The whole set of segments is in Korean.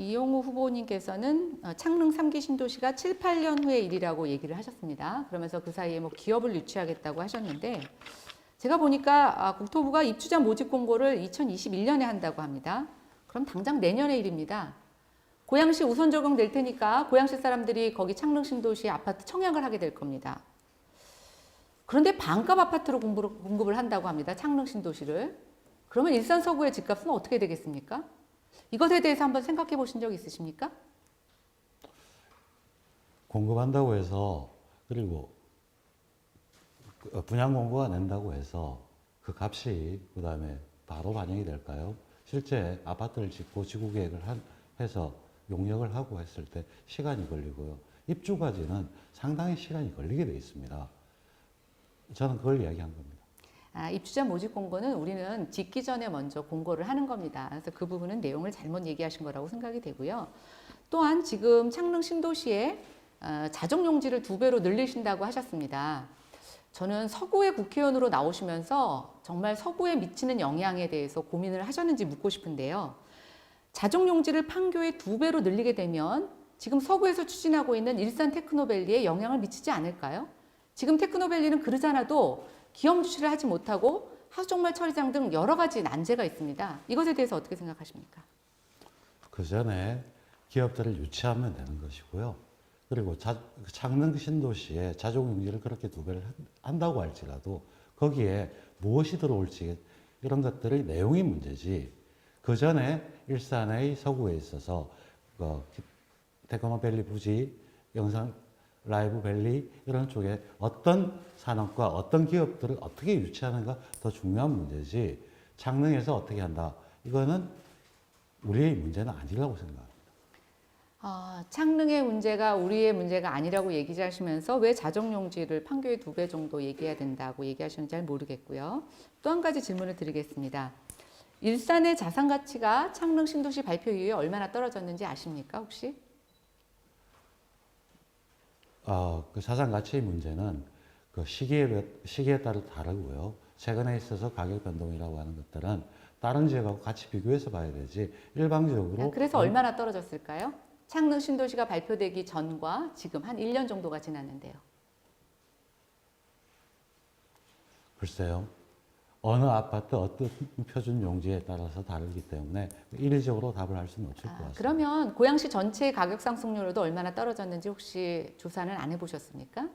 이용우 후보님께서는 어, 창릉 3기 신도시가 7, 8년 후의 일이라고 얘기를 하셨습니다. 그러면서 그 사이에 뭐 기업을 유치하겠다고 하셨는데 제가 보니까 아, 국토부가 입주자 모집 공고를 2021년에 한다고 합니다. 그럼 당장 내년의 일입니다. 고양시 우선 적용될 테니까 고양시 사람들이 거기 창릉 신도시 아파트 청약을 하게 될 겁니다. 그런데 반값 아파트로 공급을 한다고 합니다. 창릉 신도시를. 그러면 일산 서구의 집값은 어떻게 되겠습니까? 이것에 대해서 한번 생각해 보신 적 있으십니까? 공급한다고 해서 그리고 그 분양 공고가 낸다고 해서 그 값이 그 다음에 바로 반영이 될까요? 실제 아파트를 짓고 지구 계획을 한, 해서 용역을 하고 했을 때 시간이 걸리고요. 입주까지는 상당히 시간이 걸리게 돼 있습니다. 저는 그걸 이야기한 겁니다. 아, 입주자 모집 공고는 우리는 짓기 전에 먼저 공고를 하는 겁니다. 그래서 그 부분은 내용을 잘못 얘기하신 거라고 생각이 되고요. 또한 지금 창릉 신도시에 어, 자정 용지를 두 배로 늘리신다고 하셨습니다. 저는 서구의 국회의원으로 나오시면서 정말 서구에 미치는 영향에 대해서 고민을 하셨는지 묻고 싶은데요. 자정 용지를 판교에 두 배로 늘리게 되면 지금 서구에서 추진하고 있는 일산 테크노밸리에 영향을 미치지 않을까요? 지금 테크노밸리는 그러잖아도 기업 유치를 하지 못하고 하수종말 처리장 등 여러 가지 난제가 있습니다. 이것에 대해서 어떻게 생각하십니까? 그 전에 기업들을 유치하면 되는 것이고요. 그리고 자, 창릉 신도시에 자족용지를 그렇게 두 배를 한- 한다고 할지라도 거기에 무엇이 들어올지 이런 것들의 내용이 문제지. 그 전에 일산의 서구에 있어서 그 테크노밸리 부지, 영상 라이브 밸리 이런 쪽에 어떤 산업과 어떤 기업들을 어떻게 유치하는가 더 중요한 문제지. 창릉에서 어떻게 한다. 이거는 우리의 문제는 아니라고 생각합니다. 아, 창릉의 문제가 우리의 문제가 아니라고 얘기하시면서 왜 자정용지를 판교에 두배 정도 얘기해야 된다고 얘기하시는지 잘 모르겠고요. 또 한 가지 질문을 드리겠습니다. 일산의 자산 가치가 창릉 신도시 발표 이후에 얼마나 떨어졌는지 아십니까 혹시? 어, 그 자산 가치의 문제는 그 시기에, 시기에 따라 다르고요. 최근에 있어서 가격 변동이라고 하는 것들은 다른 지역하고 같이 비교해서 봐야 되지 일방적으로 아, 그래서 얼마나 떨어졌을까요? 창릉 신도시가 발표되기 전과 지금 한 1년 정도가 지났는데요. 글쎄요. 어느 아파트 어떤 표준 용지에 따라서 다르기 때문에 일일적으로 답을 할 수는 없을 것 아, 같습니다. 그러면 고양시 전체 가격 상승률도 얼마나 떨어졌는지 혹시 조사는 안 해보셨습니까?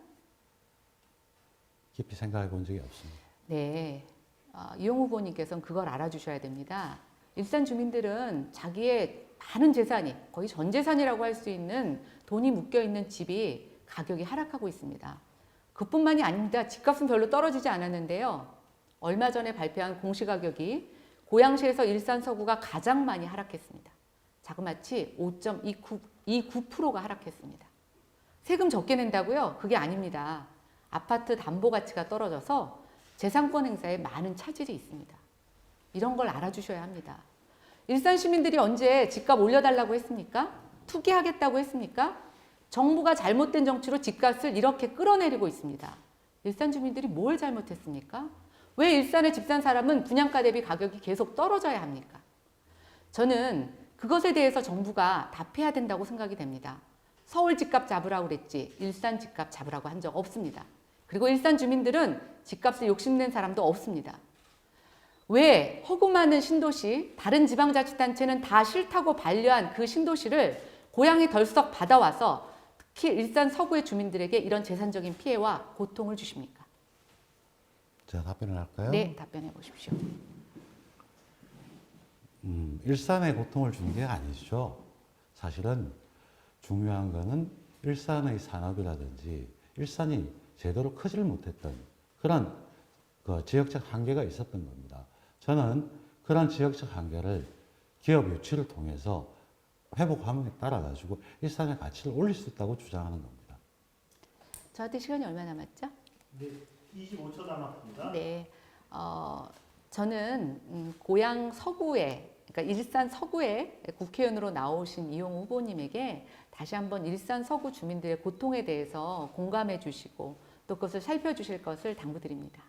깊이 생각해 본 적이 없습니다. 네. 어, 이용 후보님께서는 그걸 알아주셔야 됩니다. 일산 주민들은 자기의 많은 재산이 거의 전 재산이라고 할 수 있는 돈이 묶여 있는 집이 가격이 하락하고 있습니다. 그뿐만이 아닙니다. 집값은 별로 떨어지지 않았는데요. 얼마 전에 발표한 공시가격이 고양시에서 일산 서구가 가장 많이 하락했습니다. 자그마치 5.29%가 하락했습니다. 세금 적게 낸다고요? 그게 아닙니다. 아파트 담보 가치가 떨어져서 재산권 행사에 많은 차질이 있습니다. 이런 걸 알아주셔야 합니다. 일산 시민들이 언제 집값 올려달라고 했습니까? 투기하겠다고 했습니까? 정부가 잘못된 정치로 집값을 이렇게 끌어내리고 있습니다. 일산 주민들이 뭘 잘못했습니까? 왜 일산에 집 산 사람은 분양가 대비 가격이 계속 떨어져야 합니까? 저는 그것에 대해서 정부가 답해야 된다고 생각이 됩니다. 서울 집값 잡으라고 그랬지 일산 집값 잡으라고 한 적 없습니다. 그리고 일산 주민들은 집값을 욕심낸 사람도 없습니다. 왜 허구 많은 신도시, 다른 지방자치단체는 다 싫다고 반려한 그 신도시를 고향에 덜썩 받아와서 특히 일산 서구의 주민들에게 이런 재산적인 피해와 고통을 주십니까? 제가 답변을 할까요? 네, 답변해 보십시오. 음, 일산에 고통을 준 게 아니죠. 사실은 중요한 거는 일산의 산업이라든지 일산이 제대로 크질 못했던 그런 그 지역적 한계가 있었던 겁니다. 저는 그런 지역적 한계를 기업 유치를 통해서 회복함에 따라 가지고 일산의 가치를 올릴 수 있다고 주장하는 겁니다. 저한테 시간이 얼마 남았죠? 네, 25초 남았습니다. 네, 어, 저는 음, 고향 서구에, 그러니까 일산 서구에 국회의원으로 나오신 이용 후보님에게 다시 한번 일산 서구 주민들의 고통에 대해서 공감해 주시고 또 그것을 살펴 주실 것을 당부드립니다.